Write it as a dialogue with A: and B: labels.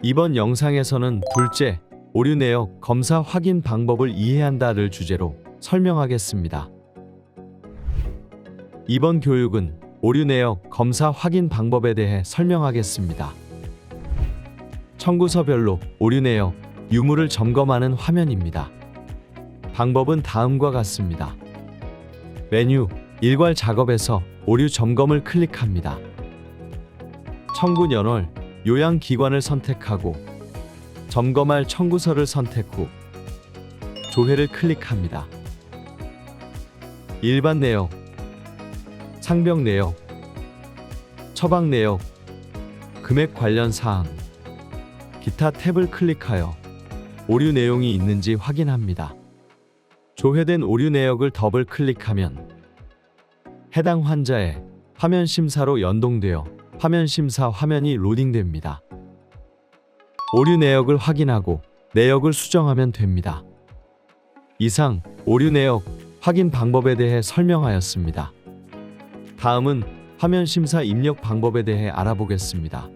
A: 이번 영상에서는 둘째, 오류 내역 검사 확인 방법을 이해한다를 주제로 설명하겠습니다. 이번 교육은 오류 내역 검사 확인 방법에 대해 설명하겠습니다. 청구서별로 오류 내역 유무를 점검하는 화면입니다. 방법은 다음과 같습니다. 메뉴 일괄 작업에서 오류 점검을 클릭합니다. 청구 연월 요양 기관을 선택하고 점검할 청구서를 선택 후 조회를 클릭합니다. 일반 내역, 상병 내역, 처방 내역, 금액 관련 사항, 기타 탭을 클릭하여 오류 내용이 있는지 확인합니다. 조회된 오류 내역을 더블 클릭하면 해당 환자의 화면 심사로 연동되어 화면 심사 화면이 로딩됩니다. 오류 내역을 확인하고 내역을 수정하면 됩니다. 이상 오류 내역 확인 방법에 대해 설명하였습니다. 다음은 화면 심사 입력 방법에 대해 알아보겠습니다.